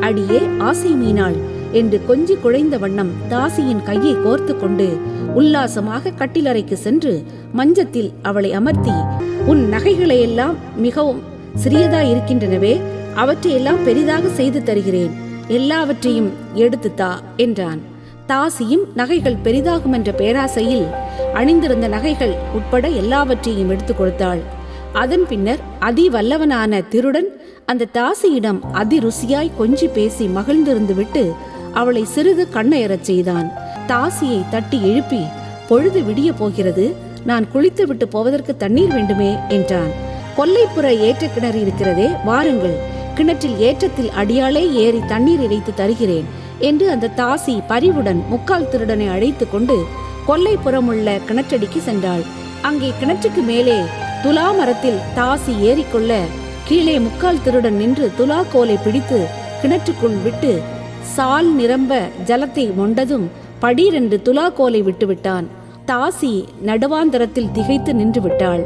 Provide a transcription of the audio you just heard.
அடியே ஆசை மீனாள் என்று கொஞ்சி குழைந்த வண்ணம் தாசியின் கையை கோர்த்து கொண்டு உல்லாசமாக கட்டிலறைக்கு சென்று மஞ்சத்தில் அவளை அமர்த்தி உன் நகைகளையெல்லாம் மிகவும் சிறியதா இருக்கின்றனவே அவற்றையெல்லாம் பெரிதாக செய்து தருகிறேன் எல்லாவற்றையும் எடுத்து தா என்றான். தாசியும் நகைகள் பெரிதாகும் என்ற பேராசையில் அணிந்திருந்த நகைகள் உட்பட எல்லாவற்றையும் எடுத்து கொடுத்தாள். அதன் பின்னர் அதி வல்லவனான திருடன் அந்த தாசியிடம் அதி ருசியாய் கொஞ்சி பேசி மகிழ்ந்திருந்து விட்டு அவளை சிறிது கண்ணையறச் செய்தான். தாசியை தட்டி எழுப்பி பொழுது விடிய போகிறது. நான் குளித்து விட்டு போவதற்கு தண்ணீர் வேண்டுமே என்றான். கொல்லைப்புற ஏற்ற கிணறு இருக்கிறதே வாருங்கள். கிணற்றில் ஏற்றத்தில் அடியாலே ஏறி தண்ணீர் இறைத்து தருகிறேன் என்று அந்த தாசி பரிவுடன் முக்கால் திருடனை அழைத்து கொண்டு கொல்லைப்புறமுள்ள கிணற்றடிக்கு சென்றாள். அங்கே கிணற்றுக்கு மேலே துலா மரத்தில் தாசி ஏறிக்கொள்ள கீழே முக்கால் திருடன் நின்று துலா கோலை பிடித்து கிணற்றுக்குள் விட்டு சால் நிரம்ப ஜலத்தை மொண்டதும் படீரென்று துலா கோலை விட்டுவிட்டான். தாசி நடுவாந்தரத்தில் திகைத்து நின்று விட்டாள்